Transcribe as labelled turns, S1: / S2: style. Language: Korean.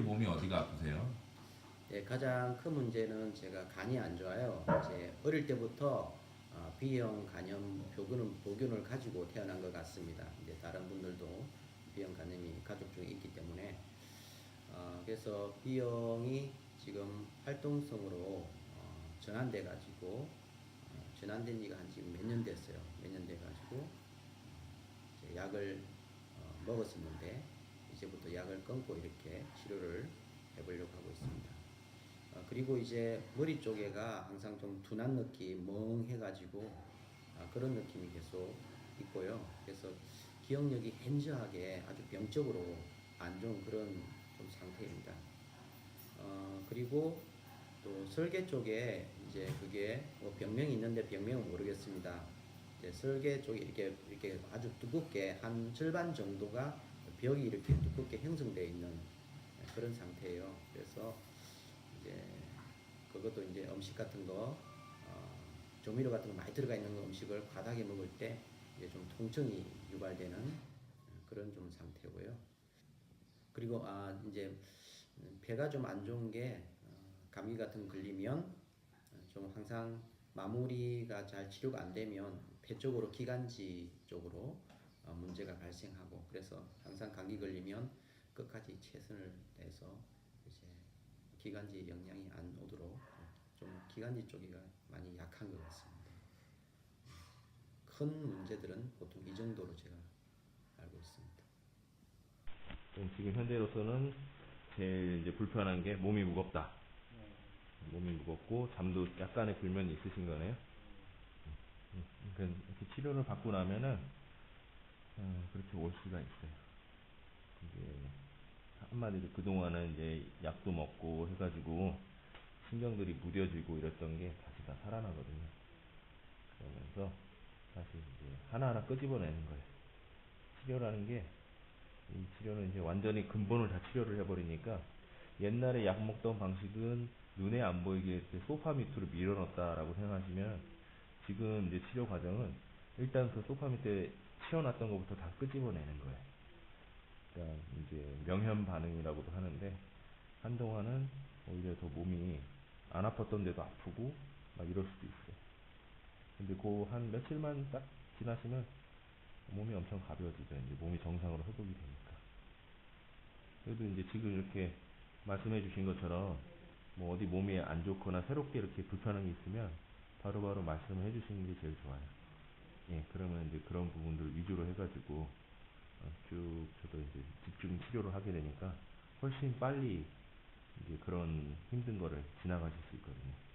S1: 특히 몸이 어디가 아프세요?
S2: 네, 가장 큰 문제는 제가 간이 안 좋아요. 이제 어릴 때부터 어, B형 간염 표균은 보균을 가지고 태어난 것 같습니다. 이제 다른 분들도 B형 간염이 가족 중에 있기 때문에 어, 그래서 B형이 지금 활동성으로 어, 전환돼 가지고 어, 전환된 지가 한 지금 몇 년 됐어요. 몇 년 돼 가지고 이제 약을 어, 먹었었는데 이제부터 약을 끊고 이렇게 치료를 해보려고 하고 있습니다. 어, 그리고 이제 머리 쪽에가 항상 좀 둔한 느낌, 멍해가지고 아, 그런 느낌이 계속 있고요. 그래서 기억력이 현저하게 아주 병적으로 안 좋은 그런 좀 상태입니다. 어, 그리고 또 설계 쪽에 이제 그게 뭐 병명이 있는데 병명은 모르겠습니다. 이제 설계 쪽에 이렇게 이렇게 아주 두껍게 한 절반 정도가 벽이 이렇게 두껍게 형성되어 있는 그런 상태예요. 그래서 이제 그것도 이제 음식 같은 거 어, 조미료 같은 거 많이 들어가 있는 거 음식을 과다하게 먹을 때 이제 좀 통증이 유발되는 그런 좀 상태고요. 그리고 아 이제 배가 좀 안 좋은 게 어, 감기 같은 거 걸리면 어, 좀 항상 마무리가 잘 치료가 안 되면 폐 쪽으로 기관지 쪽으로 어, 문제가 발생하고 그래서 항상 감기 걸리면 끝까지 최선을 다해서 이제 기관지 영향이 안 오도록 좀 기관지 쪽이가 많이 약한 것 같습니다. 큰 문제들은 보통 이 정도로 제가 알고 있습니다.
S3: 그럼 지금 현재로서는 제일 이제 불편한 게 몸이 무겁다. 몸이 무겁고 잠도 약간의 불면이 있으신 거네요. 음, 음, 그러니까 이렇게 치료를 받고 나면은 어, 그렇게 올 수가 있어요. 이게 한마디로 그동안은 이제 약도 먹고 해가지고 신경들이 무뎌지고 이랬던 게 다시 다 살아나거든요. 그러면서 다시 이제 하나하나 끄집어내는 거예요. 치료라는 게 이 치료는 이제 완전히 근본을 다 치료를 해버리니까 옛날에 약 먹던 방식은 눈에 안 보이게 이렇게 소파 밑으로 밀어넣었다라고 생각하시면 지금 이제 치료 과정은 일단 그 소파 밑에 치워놨던 것부터 다 끄집어내는 거예요. 그러니까 이제 명현 반응이라고도 하는데 한동안은 오히려 더 몸이 안 아팠던 데도 아프고 막 이럴 수도 있어요. 근데 그 한 며칠만 딱 지나시면 몸이 엄청 가벼워지죠. 이제 몸이 정상으로 회복이 되니까. 그래도 이제 지금 이렇게 말씀해 주신 것처럼 뭐 어디 몸이 안 좋거나 새롭게 이렇게 불편한 게 있으면 바로바로 말씀을 해 주시는 게 제일 좋아요. 예, 그러면 이제 그런 부분들 위주로 해가지고 어, 쭉 저도 이제 집중 치료를 하게 되니까 훨씬 빨리 이제 그런 힘든 거를 지나가실 수 있거든요.